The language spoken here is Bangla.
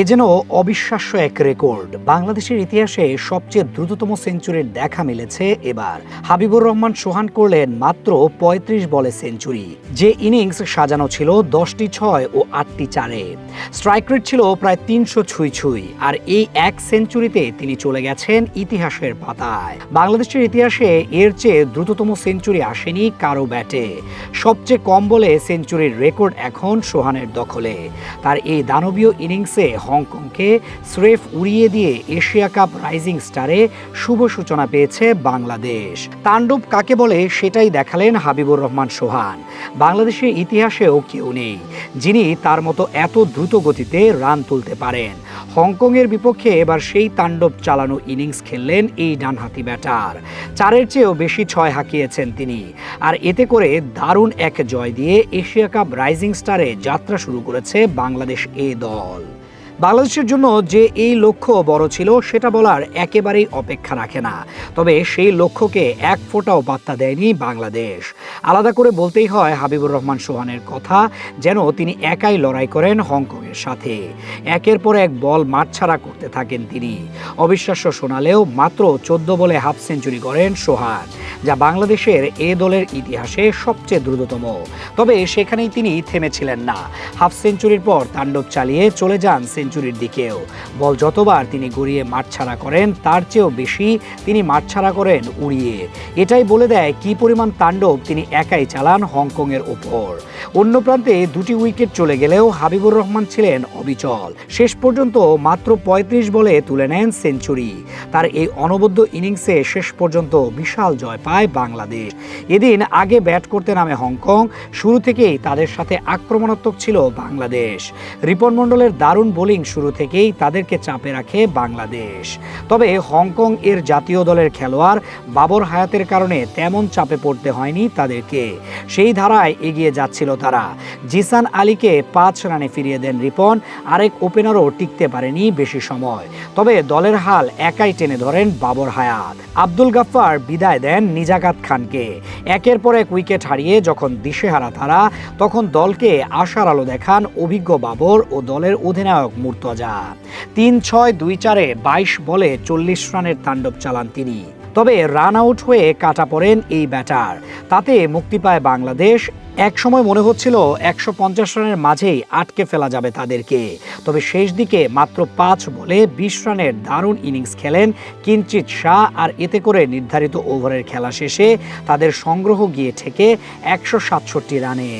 এ যেন অবিশ্বাস্য এক রেকর্ড। বাংলাদেশের ইতিহাসে সবচেয়ে দ্রুততম সেঞ্চুরির দেখা মিলেছে এবার। হাবিবুর রহমান সোহান করলেন মাত্র ৩৫ বলে সেঞ্চুরি। যে ইনিংস সাজানো ছিল দশটি ছয় ও আটটি চারে। স্ট্রাইক রেট ছিল প্রায় তিনশো ছুঁই ছুঁই। আর এই এক সেঞ্চুরিতে তিনি চলে গেছেন ইতিহাসের পাতায়। বাংলাদেশের ইতিহাসে এর চেয়ে দ্রুততম সেঞ্চুরি আসেনি কারও ব্যাটে। সবচেয়ে কম বলে সেঞ্চুরির রেকর্ড এখন সোহানের দখলে। তার এই দানবীয় ইনিংসে হংকংকে স্রেফ উড়িয়ে দিয়ে এশিয়া কাপ রাইজিং স্টারে শুভ সূচনা পেয়েছে বাংলাদেশ। তাণ্ডব কাকে বলে সেটাই দেখালেন হাবিবুর রহমান সোহান। বাংলাদেশের ইতিহাসেও কেউ নেই, যিনি তার মতো এত দ্রুত গতিতে রান তুলতে পারেন। হংকংয়ের বিপক্ষে এবার সেই তাণ্ডব চালানো ইনিংস খেললেন এই ডানহাতি ব্যাটার। চারের চেয়েও বেশি ছয় হাঁকিয়েছেন তিনি, আর এতে করে দারুণ এক জয় দিয়ে এশিয়া কাপ রাইজিং স্টারে যাত্রা শুরু করেছে বাংলাদেশ এ দল। বাংলাদেশের জন্য যে এই লক্ষ্য বড় ছিল, সেটা বলার একেবারেই অপেক্ষা রাখে না। তবে সেই লক্ষ্যকে এক ফোঁটাও পাত্তা দেয়নি বাংলাদেশ। আলাদা করে বলতেই হয় হাবিবুর রহমান সোহানের কথা, যেন তিনি একাই লড়াই করেন হংকংয়ের সাথে। একের পর এক বল মাঠছাড়া করতে থাকেন তিনি। অবিশ্বাস্য শোনালেও মাত্র চোদ্দ বলে হাফ সেঞ্চুরি করেন সোহান, যা বাংলাদেশের এ দলের ইতিহাসে সবচেয়ে দ্রুততম। তবে সেখানেই তিনি থেমেছিলেন না। হাফ সেঞ্চুরির পর তাণ্ডব চালিয়ে চলে যান সেঞ্চুরির দিকেও। বল যতবার তিনি গড়িয়ে মাঠ করেন, তার চেয়েও বেশি তিনি মাঠ করেন উড়িয়ে। এটাই বলে দেয় কি পরিমাণ তাণ্ডব তিনি একাই চালান হংকংয়ের ওপর। অন্য প্রান্তে দুটি উইকেট চলে গেলেও হাবিবুর রহমান ছিলেন অবিচল। শেষ পর্যন্ত মাত্র ৩৫ বলে তুলে নেন সেঞ্চুরি। তার এই অনবদ্য ইনিংসে শেষ পর্যন্ত বিশাল জয় পায় বাংলাদেশ। এদিন আগে ব্যাট করতে নামে হংকং, শুরু থেকেই তাদের সাথে আক্রমণাত্মক ছিল বাংলাদেশ। রিপন মণ্ডলের দারুণ বোলিং শুরু থেকেই তাদেরকে চাপে রাখে বাংলাদেশ। তবে হংকং এর জাতীয় দলের খেলোয়াড় বাবর হায়াতের কারণে তেমন চাপে পড়তে হয়নি তাদেরকে। সেই ধারায় এগিয়ে যাচ্ছিল তারা। জিসান আলীকে পাঁচ রানে ফিরিয়ে দেন রিপন, আরেক ওপেনারও টিকতে পারেনি বেশি সময়। তবে দলের হাল একাই টেনে ধরেন বাবর হায়াত। আব্দুল গাফফার বিদায় দেন নিজাকাত খানকে। একের পর এক উইকেট হারিয়ে যখন দিশেহারা তারা, তখন দলকে আশার আলো দেখান অভিজ্ঞ বাবর ও দলের অধিনায়ক মুর্তজা। তিন ছয় দুই চারে বাইশ বলে চল্লিশ রানের তাণ্ডব চালান তিনি। তবে রান আউট হয়ে কাটা পড়েন এই ব্যাটার। তাতে মুক্তি পায় বাংলাদেশ। এক সময় মনে হচ্ছিল একশো পঞ্চাশ রানের মাঝেই আটকে ফেলা যাবে তাদেরকে। তবে শেষ দিকে মাত্র পাঁচ বলে বিশ রানের দারুণ ইনিংস খেলেন কিঞ্চিত শাহ আর এতে করে নির্ধারিত ওভারের খেলা শেষে তাদের সংগ্রহ গিয়ে ঠেকে একশো সাতষট্টি রানে।